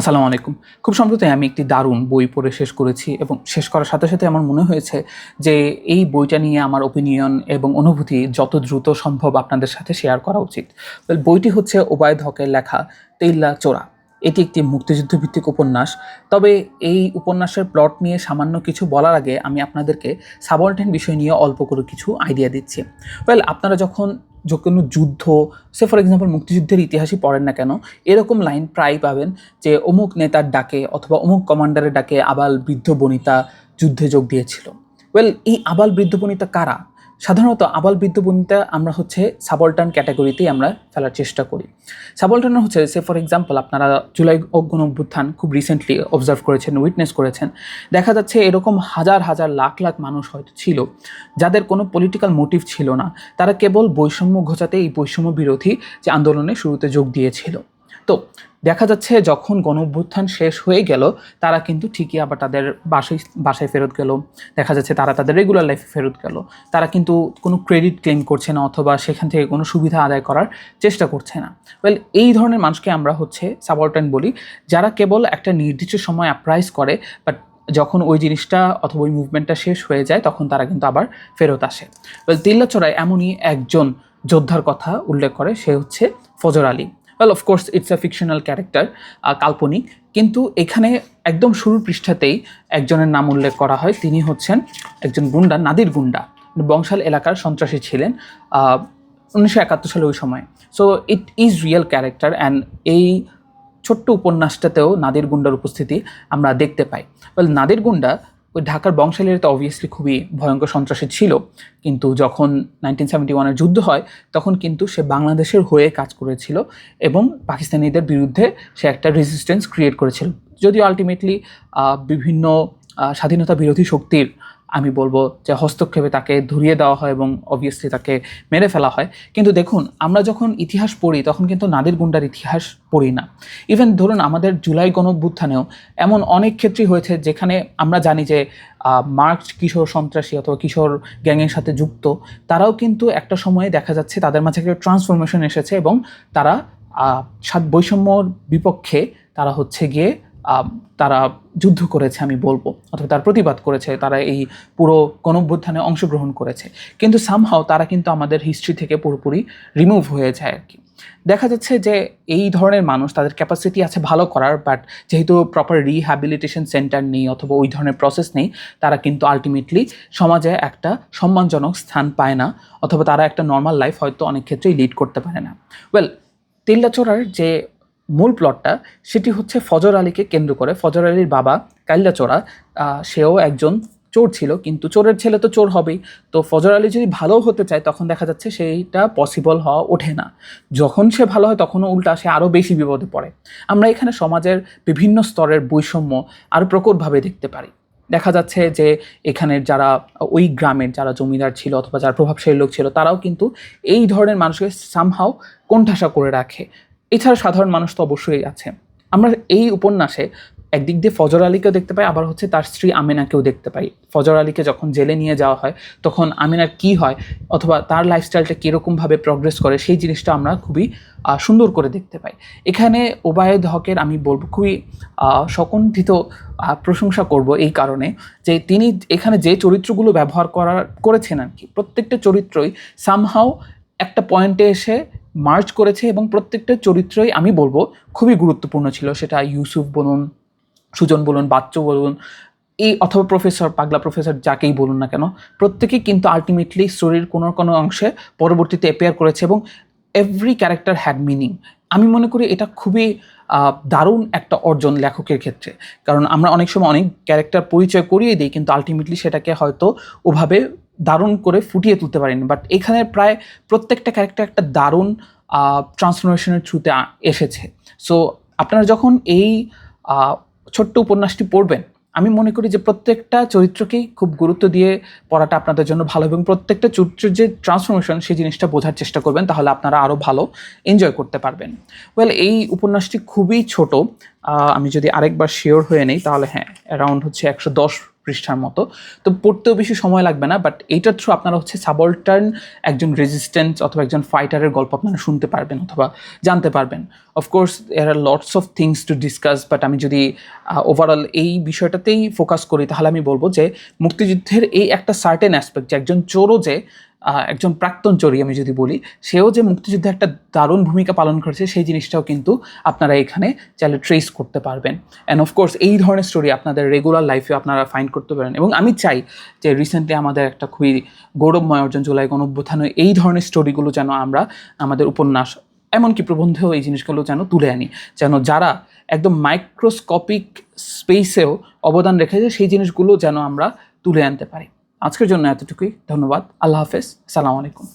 আসসালামু আলাইকুম। খুব সম্প্রতি আমি একটি দারুণ বই পড়ে শেষ করেছি এবং শেষ করার সাথে সাথে আমার মনে হয়েছে যে এই বইটা নিয়ে আমার ওপিনিয়ন এবং অনুভূতি যত দ্রুত সম্ভব আপনাদের সাথে শেয়ার করা উচিত। বইটি হচ্ছে ওবায়দ হকের লেখা তেইল্লা চোরা। এটি একটি মুক্তিযুদ্ধ ভিত্তিক উপন্যাস। তবে এই উপন্যাসের প্লট নিয়ে সামান্য কিছু বলার আগে আমি আপনাদেরকে সাবঅর্ডিনেট বিষয় নিয়ে অল্প করে কিছু আইডিয়া দিচ্ছি। ওয়েল আপনারা যখন যে কোনো যুদ্ধ, সে ফর এক্সাম্পল মুক্তিযুদ্ধের ইতিহাসই পড়েন না কেন, এরকম লাইন প্রায় পাবেন যে অমুক নেতার ডাকে অথবা অমুক কমান্ডারের ডাকে আবাল বৃদ্ধ বনিতা যুদ্ধে যোগ দিয়েছিল। ওয়েল এই আবাল বৃদ্ধ বনিতা কারা? সাধারণত আবাল বৃদ্ধ বনিতা আমরা হচ্ছে সাবল্টান ক্যাটাগরিতেই আমরা ফেলার চেষ্টা করি। সাবল্টান হচ্ছে, সে ফর এক্সাম্পল আপনারা জুলাই অগ্ন অভ্যুত্থান খুব রিসেন্টলি অবজার্ভ করেছেন উইটনেস করেছেন। দেখা যাচ্ছে এরকম হাজার হাজার লাখ লাখ মানুষ হয়তো ছিল, যাদের কোনো পলিটিক্যাল মোটিভ ছিল না। তারা কেবল বৈষম্য ঘোচাতে এই বৈষম্য বিরোধী যে আন্দোলনে শুরুতে যোগ দিয়েছিল। তো দেখা যাচ্ছে যখন গণ অভ্যুত্থান শেষ হয়ে গেল, তারা কিন্তু ঠিকই আবার তাদের বাসায় বাসায় ফেরত গেল। দেখা যাচ্ছে তারা তাদের রেগুলার লাইফে ফেরত গেল। তারা কিন্তু কোনো ক্রেডিট ক্লেম করছে না অথবা সেখান থেকে কোনো সুবিধা আদায় করার চেষ্টা করছে না। ওয়েল এই ধরনের মানুষকে আমরা হচ্ছে সাবঅর্টান বলি, যারা কেবল একটা নির্দিষ্ট সময় অ্যাপ্রাইজ করে বাট যখন ওই জিনিসটা অথবা ওই মুভমেন্টটা শেষ হয়ে যায়, তখন তারা কিন্তু আবার ফেরত আসে। ওয়েল তিল্লাচড়ায় এমনই একজন যোদ্ধার কথা উল্লেখ করে, সে হচ্ছে Fazar Ali. Well of course it's a fictional character কাল্পনিক, কিন্তু এখানে একদম শুরুর পৃষ্ঠাতেই একজনের নাম উল্লেখ করা হয়। তিনি হচ্ছেন একজন গুন্ডা, নাদির গুন্ডা। বংশাল এলাকার সন্ত্রাসী ছিলেন উনিশশো একাত্তর সালে ওই সময়। So it is real character and এই ছোট্ট উপন্যাসটাতেও নাদির গুন্ডার উপস্থিতি আমরা দেখতে পাই। ওয়েল নাদির গুন্ডা ওই ঢাকার বংশালের তো অবভিয়াসলি খুবই ভয়ঙ্কর সন্ত্রাসী ছিল। কিন্তু যখন নাইনটিন সেভেন্টি ওয়ানের যুদ্ধ হয়, তখন কিন্তু সে বাংলাদেশের হয়ে কাজ করেছিল এবং পাকিস্তানিদের বিরুদ্ধে সে একটা রেজিস্ট্যান্স ক্রিয়েট করেছিল। যদিও আলটিমেটলি বিভিন্ন স্বাধীনতা বিরোধী শক্তির আমি বলব যে হস্তক্ষেপে তাকে ধরিয়ে দেওয়া হয় এবং অবভিয়াসলি তাকে মেরে ফেলা হয়। কিন্তু দেখুন আমরা যখন ইতিহাস পড়ি তখন কিন্তু নাদের গুন্ডার ইতিহাস পড়ি না। ইভেন ধরুন আমাদের জুলাই গণভ্যুত্থানেও এমন অনেক ক্ষেত্রেই হয়েছে যেখানে আমরা জানি যে আহ, কিশোর সন্ত্রাসী অথবা কিশোর গ্যাংয়ের সাথে যুক্ত তারাও কিন্তু একটা সময়ে দেখা যাচ্ছে তাদের মাঝে একটা ট্রান্সফরমেশন এসেছে এবং তারা বৈষম্যর বিপক্ষে তারা হচ্ছে গিয়ে তারা যুদ্ধ করেছে, আমি বলব, অথবা তার প্রতিবাদ করেছে, তারা এই পুরো গণভ্যুত্থানে অংশগ্রহণ করেছে। কিন্তু সামহাও তারা কিন্তু আমাদের হিস্ট্রি থেকে পুরোপুরি রিমুভ হয়ে যায় আর কি। দেখা যাচ্ছে যে এই ধরনের মানুষ, তাদের ক্যাপাসিটি আছে ভালো করার বাট যেহেতু প্রপার রিহ্যাবিলিটেশন সেন্টার নেই, অথবা ওই ধরনের প্রসেস নেই, তারা কিন্তু আলটিমেটলি সমাজে একটা সম্মানজনক স্থান পায় না, অথবা তারা একটা নর্মাল লাইফ হয়তো অনেক ক্ষেত্রেই লিড করতে পারে না। ওয়েল তিল্লাচোরার যে মূল প্লটটা সেটি হচ্ছে ফজর আলীকে কেন্দ্র করে। ফজর আলীর বাবা কাল্লাচোরা সেও একজন চোর ছিল, কিন্তু চোরের ছেলে তো চোর হবেই। তো ফজর আলী যদি ভালো হতে চায়, তখন দেখা যাচ্ছে সেইটা পসিবল হওয়া ওঠে না। যখন সে ভালো হয়, তখনও উল্টা সে আরও বেশি বিপদে পড়ে। আমরা এখানে সমাজের বিভিন্ন স্তরের বৈষম্য আরও প্রকটভাবে দেখতে পারি। দেখা যাচ্ছে যে এখানের যারা ওই গ্রামের যারা জমিদার ছিল অথবা যারা প্রভাবশালী লোক ছিল, তারাও কিন্তু এই ধরনের মানুষকে সামহাও কোণঠাসা করে রাখে। এছাড়া সাধারণ মানুষ তো অবশ্যই আছে। আমরা এই উপন্যাসে একদিক দিয়ে ফজর আলীকেও দেখতে পাই, আবার হচ্ছে তার স্ত্রী আমিনাকেও দেখতে পাই। ফজর আলীকে যখন জেলে নিয়ে যাওয়া হয়, তখন আমিনার কি হয় অথবা তার লাইফস্টাইলটা কীরকমভাবে প্রগ্রেস করে, সেই জিনিসটা আমরা খুবই সুন্দর করে দেখতে পাই। এখানে ওবায়দ হকের আমি বলব, খুবই সকণ্ঠিত প্রশংসা করব এই কারণে যে তিনি এখানে যে চরিত্রগুলো ব্যবহার করার, করেছেন আর কি প্রত্যেকটা চরিত্রই সামহাও একটা পয়েন্টে এসে মার্চ করেছে এবং প্রত্যেকটা চরিত্রই আমি বলব খুবই গুরুত্বপূর্ণ ছিল। সেটা ইউসুফ বলুন, সুজন বলুন, বাচ্চ বলুন, এই অথবা প্রফেসর পাগলা প্রফেসর যাকেই বলুন না কেন, প্রত্যেকেই কিন্তু আলটিমেটলি স্টোরির কোনো কোনো অংশে পরবর্তীতে অ্যাপিয়ার করেছে এবং এভরি ক্যারেক্টার হ্যাড মিনিং আমি মনে করি এটা খুবই দারুণ একটা অর্জন লেখকের ক্ষেত্রে। কারণ আমরা অনেক সময় অনেক ক্যারেক্টার পরিচয় করিয়ে দিই, কিন্তু আলটিমেটলি সেটাকে হয়তো ওভাবে দারুণ করে ফুটিয়ে তুলতে পারিনি। বাট এখানে প্রায় প্রত্যেকটা ক্যারেক্টার একটা দারুণ ট্রান্সফরমেশনের থ্রুতে এসেছে। সো আপনারা যখন এই ছোট্ট উপন্যাসটি পড়বেন, আমি মনে করি যে প্রত্যেকটা চরিত্রকেই খুব গুরুত্ব দিয়ে পড়াটা আপনাদের জন্য ভালো এবং প্রত্যেকটা চরিত্রের যে ট্রান্সফরমেশন সেই জিনিসটা বোঝার চেষ্টা করবেন, তাহলে আপনারা আরও ভালো এনজয় করতে পারবেন। ওয়েল এই উপন্যাসটি খুবই ছোট আমি যদি আরেকবার শিওর হয়ে নেই, তাহলে হ্যাঁ অ্যারাউন্ড হচ্ছে একশো দশ পৃষ্ঠার মতো। তো পড়তেও বেশি সময় লাগবে না বাট এইটার থ্রু আপনারা হচ্ছে সাবলটার্ন একজন রেজিস্ট্যান্স অথবা একজন ফাইটারের গল্প আপনারা শুনতে পারবেন অথবা জানতে পারবেন। অফকোর্স এর আর lots of things to discuss but আমি যদি ওভারঅল এই বিষয়টাতেই ফোকাস করি, তাহলে আমি বলব যে মুক্তিযুদ্ধের এই একটা সার্টেন অ্যাসপেক্ট যে একজন চোরও যে একজন প্রাক্তন চোরই আমি যদি বলি, সেও যে মুক্তিযুদ্ধে একটা দারুণ ভূমিকা পালন করেছে, সেই জিনিসটাও কিন্তু আপনারা এখানে চাইলে ট্রেস করতে পারবেন। অ্যান্ড অফকোর্স এই ধরনের স্টোরি আপনাদের রেগুলার লাইফে আপনারা ফাইন্ড করতে পারেন। এবং আমি চাই যে রিসেন্টলি আমাদের একটা খুবই গৌরবময় অর্জন, জুলাই গণঅভ্যুত্থানে এই ধরনের স্টোরিগুলো যেন আমরা আমাদের উপন্যাস, এমনকি প্রবন্ধেও এই জিনিসগুলো যেন তুলে আনি। যেন যারা একদম মাইক্রোস্কোপিক স্পেসেও অবদান রেখেছে, সেই জিনিসগুলো যেন আমরা তুলে আনতে পারি। আজকের জন্য এতটুকুই। ধন্যবাদ। আল্লাহ হাফেজ। সালাম আলাইকুম।